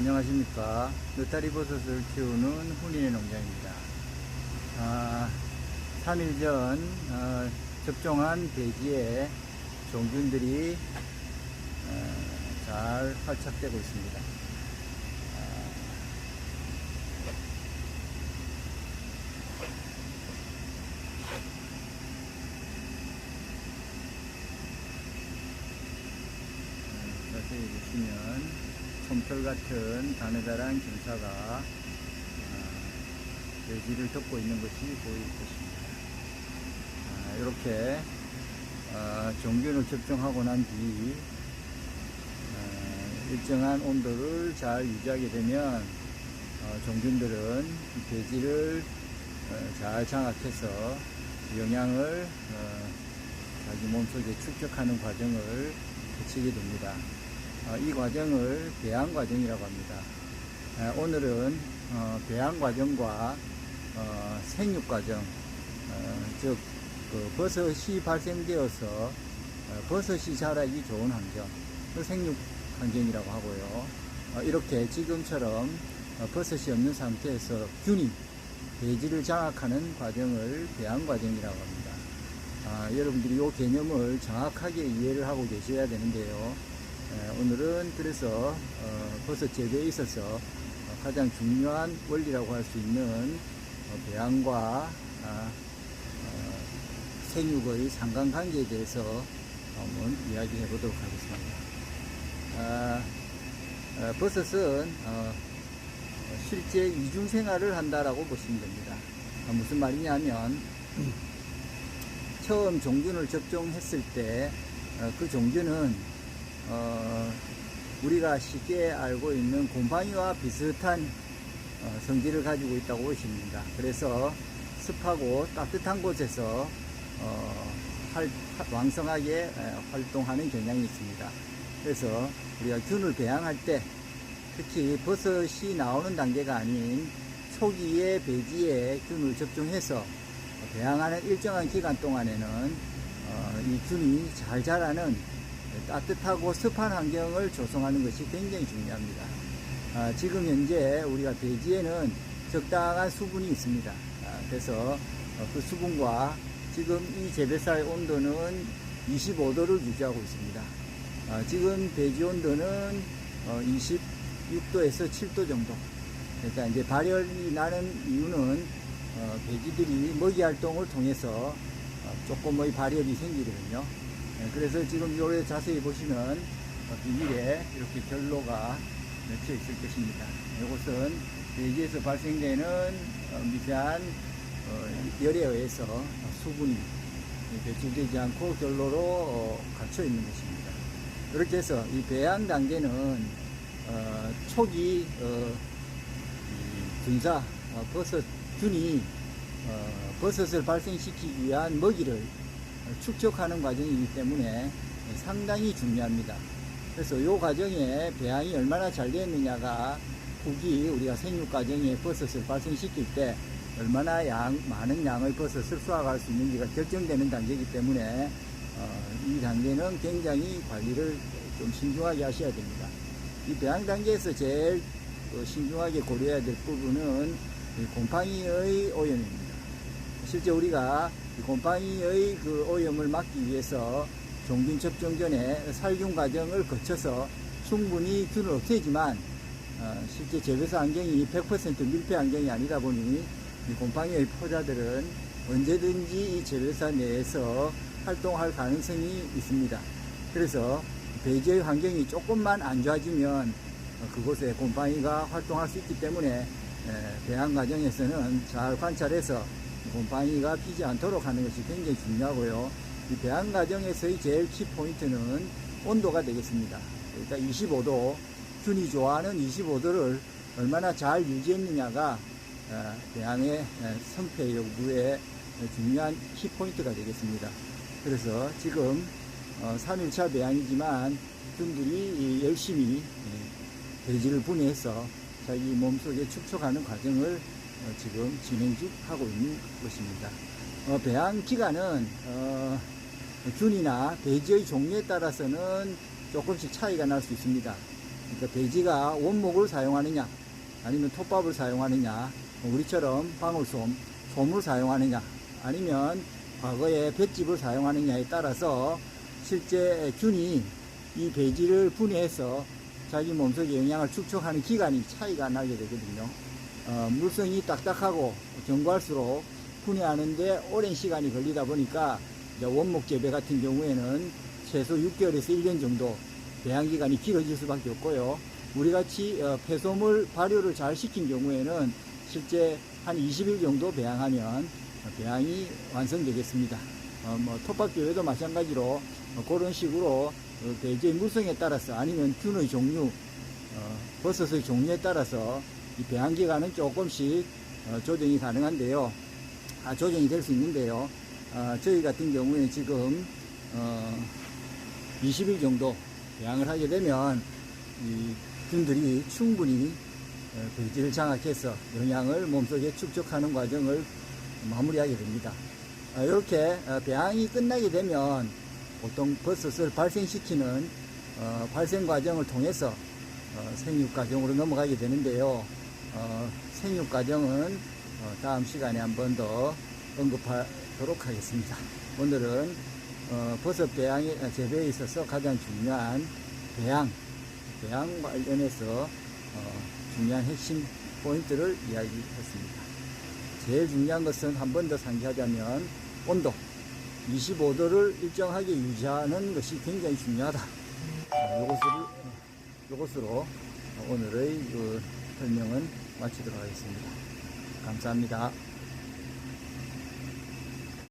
안녕하십니까. 느타리 버섯을 키우는 훈인의 농장입니다. 아, 3일 전 어, 접종한 대지에 종균들이 어, 잘 활착되고 있습니다. 아, 어, 자세히 보시면 솜털 같은 가느다란 경사가 어, 돼지를 덮고 있는 것이 보일 것입니다. 아, 이렇게 어, 종균을 접종하고 난뒤 어, 일정한 온도를 잘 유지하게 되면 어, 종균들은 이 돼지를 어, 잘 장악해서 영양을 어, 자기 몸속에 축적하는 과정을 거치게 됩니다. 어, 이 과정을 배양 과정이라고 합니다. 어, 오늘은 어, 배양 과정과 어, 생육 과정, 어, 즉, 그 버섯이 발생되어서 어, 버섯이 자라기 좋은 환경, 그 생육 환경이라고 하고요. 어, 이렇게 지금처럼 어, 버섯이 없는 상태에서 균이 돼지를 장악하는 과정을 배양 과정이라고 합니다. 아, 여러분들이 이 개념을 정확하게 이해를 하고 계셔야 되는데요. 에, 오늘은 그래서 어, 버섯 재배에 있어서 어, 가장 중요한 원리라고 할 수 있는 어, 배양과 아, 어, 생육의 상관관계에 대해서 한번 이야기해 보도록 하겠습니다. 아, 어, 버섯은 어, 실제 이중 생활을 한다라고 보시면 됩니다. 어, 무슨 말이냐면 처음 종균을 접종했을 때 그 종균은 어, 우리가 쉽게 알고 있는 곰팡이와 비슷한 어, 성질을 가지고 있다고 보십니다. 그래서 습하고 따뜻한 곳에서 어, 활- 왕성하게 에, 활동하는 경향이 있습니다. 그래서 우리가 균을 배양할 때 특히 버섯이 나오는 단계가 아닌 초기에 배지에 균을 접종해서 배양하는 일정한 기간 동안에는 어, 이 균이 잘 자라는 따뜻하고 습한 환경을 조성하는 것이 굉장히 중요합니다. 아, 지금 현재 우리가 배지에는 적당한 수분이 있습니다. 아, 그래서 어, 그 수분과 지금 이 재배사의 온도는 25도를 유지하고 있습니다. 아, 지금 배지 온도는 어, 26도에서 7도 정도. 그러니까 이제 발열이 나는 이유는 어, 배지들이 먹이 활동을 통해서 어, 조금의 발열이 생기거든요. 예, 그래서 지금 요래 자세히 보시면 어, 비닐에 이렇게 결로가 맺혀 있을 것입니다. 이것은 대지에서 발생되는 어, 미세한 어, 열에 의해서 수분이 배출되지 않고 결로로 어, 갇혀 있는 것입니다. 이렇게 해서 이 배양 단계는 어, 초기 분사 어, 버섯 균이 어, 버섯을 발생시키기 위한 먹이를 축적하는 과정이기 때문에 상당히 중요합니다. 그래서 이 과정에 배양이 얼마나 잘 되었느냐가 후기 우리가 생육 과정에 버섯을 발생시킬 때 얼마나 양, 많은 양의 버섯을 수확할 수 있는지가 결정되는 단계이기 때문에 어, 이 단계는 굉장히 관리를 좀 신중하게 하셔야 됩니다. 이 배양 단계에서 제일 어, 신중하게 고려해야 될 부분은 이 곰팡이의 오염입니다. 실제 우리가 이 곰팡이의 그 오염을 막기 위해서 종균 접종 전에 살균 과정을 거쳐서 충분히 균을 없애지만 어, 실제 재배사 환경이 100% 밀폐 환경이 아니다 보니 이 곰팡이의 포자들은 언제든지 이 재배사 내에서 활동할 가능성이 있습니다. 그래서 배지의 환경이 조금만 안 좋아지면 어, 그곳에 곰팡이가 활동할 수 있기 때문에 에, 배양 과정에서는 잘 관찰해서 곰팡이가 피지 않도록 하는 것이 굉장히 중요하고요. 이 배양 과정에서의 제일 키 포인트는 온도가 되겠습니다. 그러니까 25도, 균이 좋아하는 25도를 얼마나 잘 유지했느냐가 어, 배양의 에, 성패 여부에 중요한 키 포인트가 되겠습니다. 그래서 지금 어, 3일차 배양이지만 균들이 이 열심히 예, 돼지를 분해해서 자기 몸속에 축적하는 과정을 어, 지금 진행하고 있는 것입니다. 어, 배양 기간은 어, 균이나 돼지의 종류에 따라서는 조금씩 차이가 날 수 있습니다. 그러니까 돼지가 원목을 사용하느냐, 아니면 톱밥을 사용하느냐, 우리처럼 방울솜, 솜을 사용하느냐, 아니면 과거에 볏짚을 사용하느냐에 따라서 실제 균이 이 배지를 분해해서 자기 몸속에 영양을 축적하는 기간이 차이가 나게 되거든요. 어, 물성이 딱딱하고 견고할수록 분해하는데 오랜 시간이 걸리다 보니까 원목 재배 같은 경우에는 최소 6개월에서 1년 정도 배양 기간이 길어질 수밖에 없고요. 우리 같이 어, 폐소물 발효를 잘 시킨 경우에는 실제 한 20일 정도 배양하면 배양이 완성되겠습니다. 어, 뭐 톱밥 교회도 마찬가지로 어, 그런 식으로 어, 대지의 물성에 따라서 아니면 균의 종류, 어, 버섯의 종류에 따라서 이 배양 기간은 조금씩 어, 조정이 가능한데요. 아, 조정이 될 수 있는데요. 아, 저희 같은 경우에 지금 어, 20일 정도 배양을 하게 되면 이 균들이 충분히 어, 배지를 장악해서 영양을 몸속에 축적하는 과정을 마무리하게 됩니다. 아, 이렇게 어, 배양이 끝나게 되면 보통 버섯을 발생시키는 어, 발생 과정을 통해서 어, 생육 과정으로 넘어가게 되는데요. 어, 생육 과정은 어, 다음 시간에 한 번 더 언급하도록 하겠습니다. 오늘은 어, 버섯 배양에 아, 재배에 있어서 가장 중요한 배양, 배양 관련해서 어, 중요한 핵심 포인트를 이야기했습니다. 제일 중요한 것은 한 번 더 상기하자면 온도 25도를 일정하게 유지하는 것이 굉장히 중요하다. 어, 요것을, 어, 오늘의 그 설명은 마치도록 하겠습니다. 감사합니다.